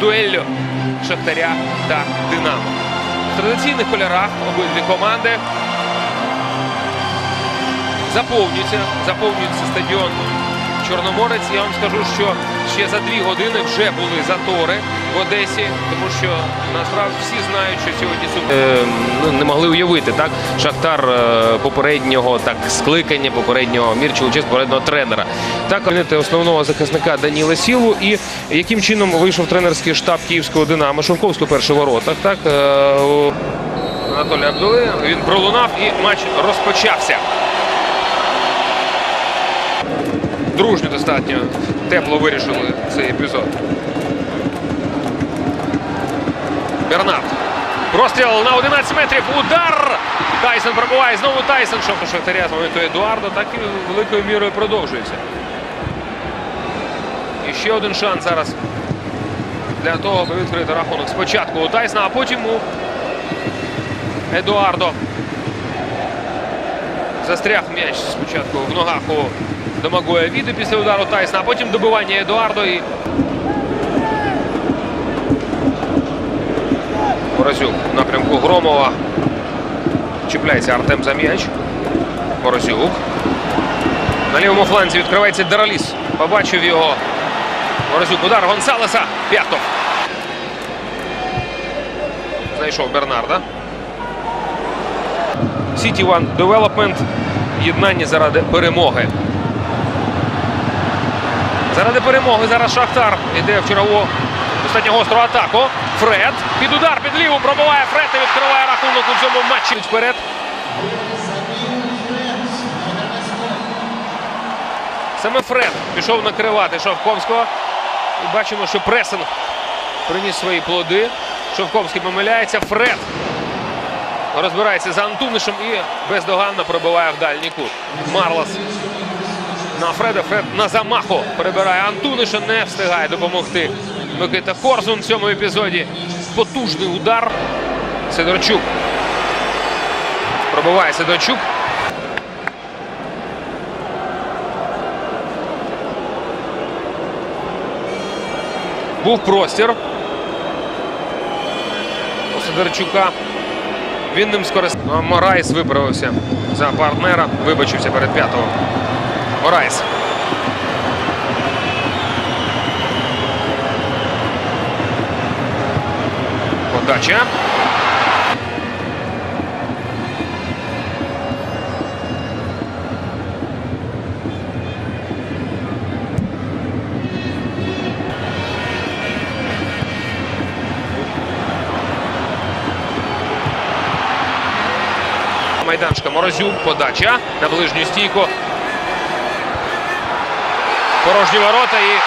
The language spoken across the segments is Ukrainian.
дуеллю Шахтаря та Динамо. В традиційних кольорах обидві команди заповнюються, заповнюється стадіон Чорноморець. Я вам скажу, що ще за дві години вже були затори в Одесі, тому що насправді всі знають, що сьогодні супер. Е, ну, не могли уявити так. Шахтар е, попереднього так скликання, попереднього Мірчу честь попереднього тренера. Так основного захисника Даніла Сілу і яким чином вийшов тренерський штаб київського Динамо Шовковського перший воротах. Так е, у Абдули він пролунав і матч розпочався. Дружньо достатньо тепло вирішили цей епізод. Бернард. Простріл на 11 метрів. Удар! Тайсон пробуває. Знову Тайсон. По Шахтаря з моменту Едуарда, так і великою мірою продовжується. І ще один шанс зараз для того, аби відкрити рахунок спочатку у Тайсона, а потім у Едуардо. Застряг м'яч спочатку в ногах у Домагоя Віди після удару Тайсона, а потім добивання Едуардо і Морозюк в напрямку Громова. Чіпляється Артем за м'яч. Морозюк. На лівому фланзі відкривається Дараліс. Побачив його. Морозюк. Удар Гонсалеса. П'ятов. Знайшов Бернарда. City One Development. Єднання заради перемоги. Заради перемоги зараз Шахтар іде в чергову достатньо гостру атаку. Фред під удар, під ліву пробиває Фред і відкриває рахунок у цьому матчі. Вперед. Саме Фред пішов накривати Шовковського. І бачимо, що пресинг приніс свої плоди. Шовковський помиляється. Фред розбирається за Антунишем і бездоганно пробиває в дальній кут. Марлос на Фреда. Фред на замаху прибирає Антуниша, не встигає допомогти. Микита Корзун в цьому епізоді. Потужний удар. Сидорчук. Пробиває Сидорчук. Був простір. У Сидорчука. Він ним скористався. Ну, Морайс виправився за партнера. Вибачився перед п'ятого. Морайс. Подача. Майданчика Морозюк. Подача на ближню стійку. Порожні ворота і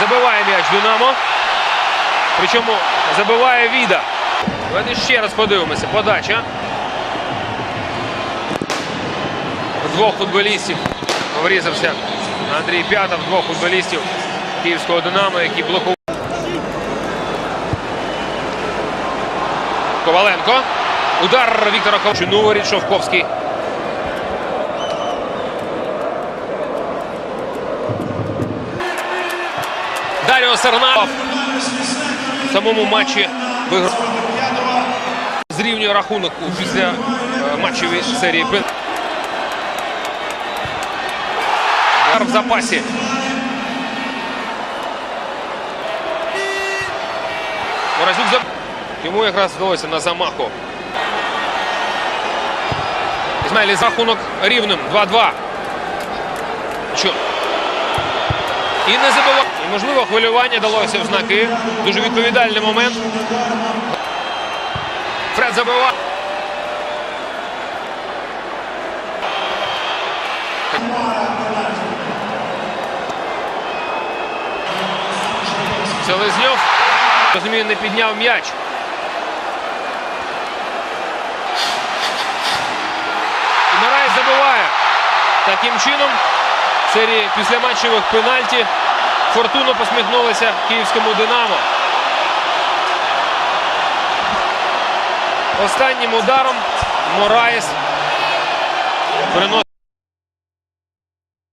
забиває м'яч Динамо. Причому забиває Віда. Давайте ще раз подивимося. Подача. Двох футболістів врізався Андрій П'ятов, двох футболістів київського Динамо, які блокували. Коваленко. Удар Віктора Ковчу. Новорід Шовковський. Даріо Сернав в самому матчі виграв. Зрівнює рахунок після е, матчевої серії. Удар в запасі. Морозюк за... Йому якраз вдалося на замаху. Ізмаїль з рахунок рівним. 2-2. Що? І не забував. І, можливо, хвилювання далося в знаки. Дуже відповідальний момент. Фред забивав. Селезньов, розумію, не підняв м'яч. І Мирай забиває. Таким чином, серії післяматчевих пенальті Фортуна посміхнулася київському Динамо. Останнім ударом Мораєс приносить.